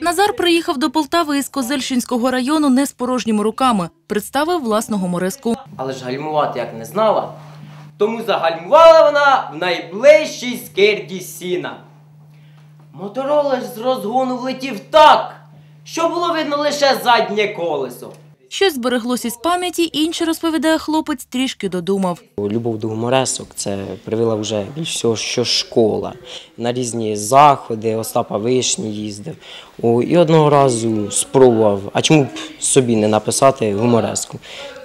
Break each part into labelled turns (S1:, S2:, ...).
S1: Назар приїхав до Полтави із Козельщинського району не з порожніми руками. Представив власного морезку.
S2: Але ж гальмувати як не знала, тому загальмувала вона в найближчій скирді сіна. Моторола з розгону влетів так, що було видно лише заднє колесо.
S1: Щось збереглося з пам'яті, інше розповідає хлопець, трішки додумав.
S3: Любов до гуморесок це привела вже більш всього, що школа. На різні заходи, Остапа Вишні їздив. О, і одного разу спробував, а чому б собі не написати гумореску.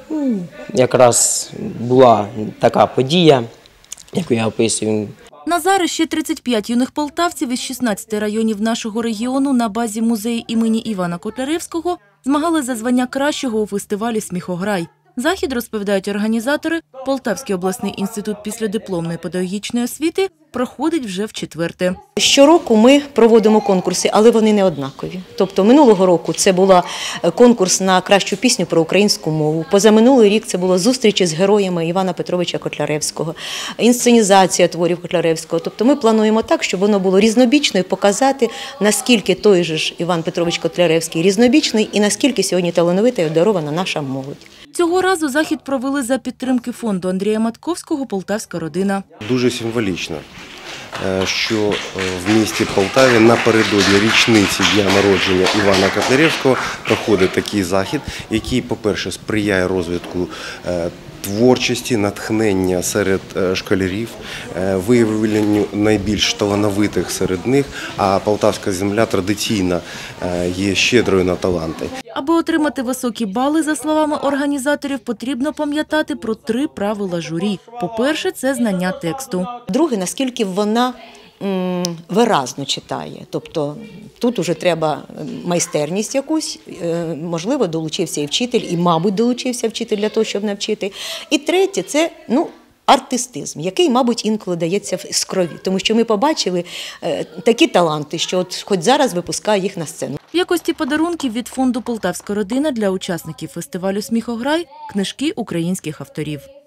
S3: Ну, якраз була така подія, яку я описую.
S1: Назар і ще 35 юних полтавців із 16 районів нашого регіону на базі музею імені Івана Котляревського змагали за звання кращого у фестивалі «Сміхограй». Захід, розповідають організатори, Полтавський обласний інститут післядипломної педагогічної освіти проходить вже в четверте.
S4: Щороку ми проводимо конкурси, але вони не однакові. Тобто минулого року це була е, конкурс на кращу пісню про українську мову. Позаминулий рік це було зустрічі з героями Івана Петровича Котляревського, інсценізація творів Котляревського. Тобто ми плануємо так, щоб воно було різнобічно і показати, наскільки той же ж Іван Петрович Котляревський різнобічний і наскільки сьогодні талановита і одарована наша молодь.
S1: Цього разу захід провели за підтримки фонду Андрія Матковського «Полтавська родина».
S5: Дуже символічно, е, що е, в місті Полтаві напередодні річниці дня народження Івана Котляревського проходить такий захід, який, по-перше, сприяє розвитку е, творчості, натхнення серед е, школярів, е, виявленню найбільш талановитих серед них. А полтавська земля традиційно е, є щедрою на таланти.
S1: Аби отримати високі бали, за словами організаторів, потрібно пам'ятати про три правила журі. По-перше, це знання тексту.
S4: Друге, наскільки вона виразно читає. Тобто тут уже треба майстерність якусь, е, можливо, долучився і вчитель, і, мабуть, долучився вчитель для того, щоб навчити. І третє це ну. Артистизм, який, мабуть, інколи дається з крові, тому що ми побачили е, такі таланти, що от хоч зараз випускає їх на сцену.
S1: В якості подарунків від фонду «Полтавська родина» для учасників фестивалю «Сміхограй» книжки українських авторів.